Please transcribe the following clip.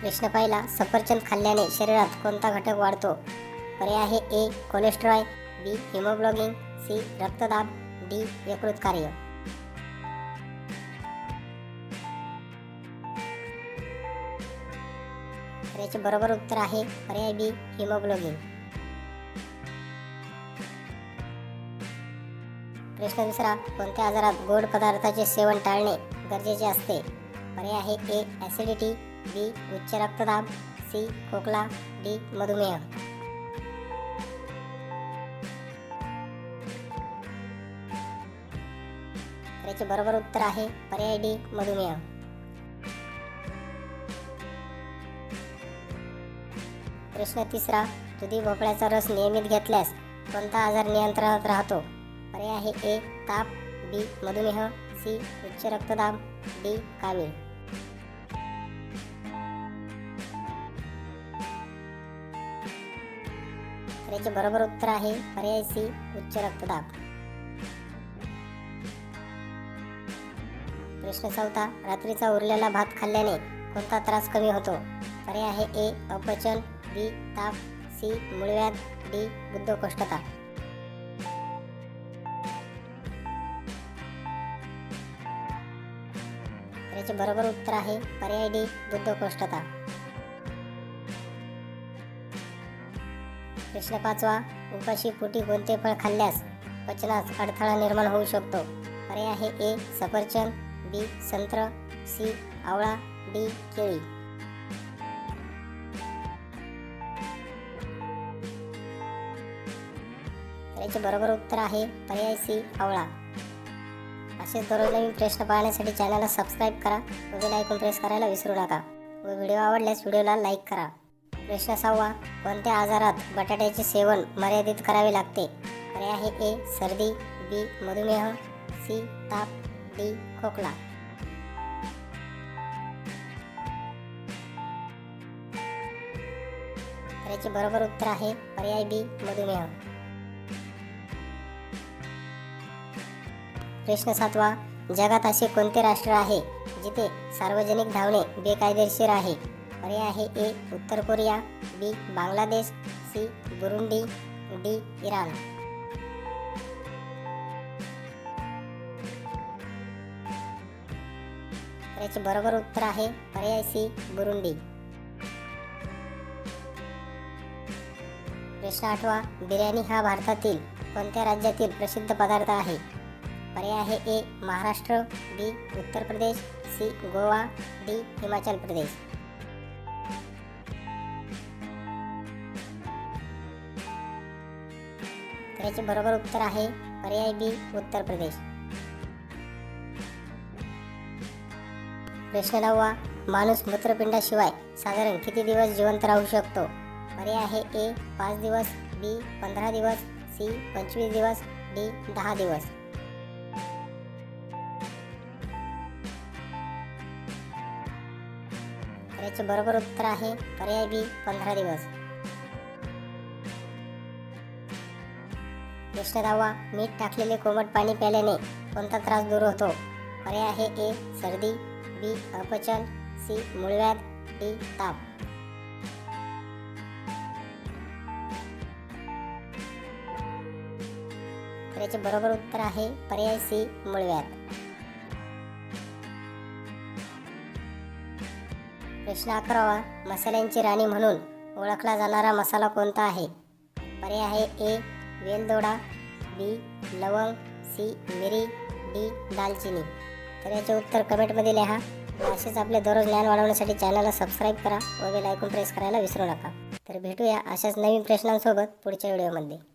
प्रश्न पहिला सफरचंद खाल्ल्याने शरीरात कोणता घटक वाढतो? पर्याय आहे A cholesterol B haemoglobin C रक्तदाब डी यकृत कार्य. याचे बरोबर उत्तर आहे पर्याय बी हिमोग्लोबिन प्रश्न दुसरा कोणत्या आजारात गोड पदार्थाचे सेवन टाळणे गरजेचे असते? पर्याय आहे ए ॲसिडिटी बी उच्च रक्तदाब सी खोकला डी मधुमेह. याचे बरोबर उत्तर आहे पर्याय डी मधुमेह. प्रश्न तिसरा दुधी भोपळ्याचा रस नियमित घेतल्यास कोणता आजार नियंत्रणात राहतो? पर्याय आहे ए ताप बी मधुमेह सी उच्च रक्तदाब डी कावीळ. याचे बरोबर उत्तर आहे. पर्याय सी उच्च रक्तदाब. प्रश्न चौथा रात्रीचा उरलेला भात खाल्ल्याने कोणता त्रास कमी होतो? पर्याय आहे ए अपचन बी ताप सी मुळव्याध डी बुद्धकोष्ठता. याचे बरोबर उत्तर आहे पर्याय डी बुद्धकोष्ठता. प्रश्न पाचवा उपाशी पोटी कोणते फळ खाल्ल्यास पचनास अडथळा निर्माण होऊ शकतो. पर्याय आहे ए सफरचंद बी संत्र सी आवळा डी केळी. तर याचे बरोबर उत्तर आहे पर्याय सी आवळा. असे दररोज नवीन प्रश्न पाहण्यासाठी चॅनलला सबस्क्राईब करा व बेल ऐकून प्रेस करायला विसरू नका. व व्हिडिओ आवडल्यास व्हिडिओला लाईक करा. प्रश्न सहावा कोणत्या आजारात बटाट्याचे सेवन मर्यादित करावे लागते? पर्याय आहे ए सर्दी बी मधुमेह सी ताप डी खोकला. तर याचे बरोबर उत्तर आहे पर्याय बी मधुमेह. प्रश्न सातवा जगात असे कोणते राष्ट्र आहे जिथे सार्वजनिक धावणे बेकायदेशीर आहे? पर्याय आहे ए उत्तर Korea B Bangladesh C Burundi D Iran. तर याचे बरोबर उत्तर आहे पर्याय सी बुरुंडी. प्रश्न आठवा बिर्याणी हा भारतातील कोणत्या राज्यातील प्रसिद्ध पदार्थ आहे? पर्याय आहे A Maharashtra B Uttar Pradesh C Goa D Himachal Pradesh. याचे बरोबर उत्तर आहे पर्याय बी उत्तर प्रदेश. प्रश्न नववा माणूस मूत्रपिंडाशिवाय साधारण किती दिवस जिवंत राहू शकतो? पर्याय आहे ए पाच दिवस बी पंधरा दिवस सी पंचवीस दिवस डी दहा दिवस. याचे बरोबर उत्तर आहे पर्याय बी पंधरा दिवस. प्रश्न मीठ टाकलेले कोमट पाणी प्यायल्याने कोणता त्रास दूर होतो? पर्याय आहे ए सर्दी बी अपचन सी मूळव्याध डी ताप. तर याचे बरोबर उत्तर आहे पर्याय सी मूळव्याध. प्रश्न अकरावा मसाल्यांची राणी म्हणून ओळखला जाणारा मसाला कोणता आहे? पर्याय आहे ए वेलदोडा बी लवंग सी मिरी डी दालचिनी. तर याचे उत्तर कमेंटमध्ये लिहा. असेच आपले दररोज ज्ञान वाढवण्यासाठी चॅनलला सबस्क्राईब करा व बेल ऐकून प्रेस करायला विसरू नका. तर भेटूया अशाच नवीन प्रश्नांसोबत पुढच्या व्हिडिओमध्ये.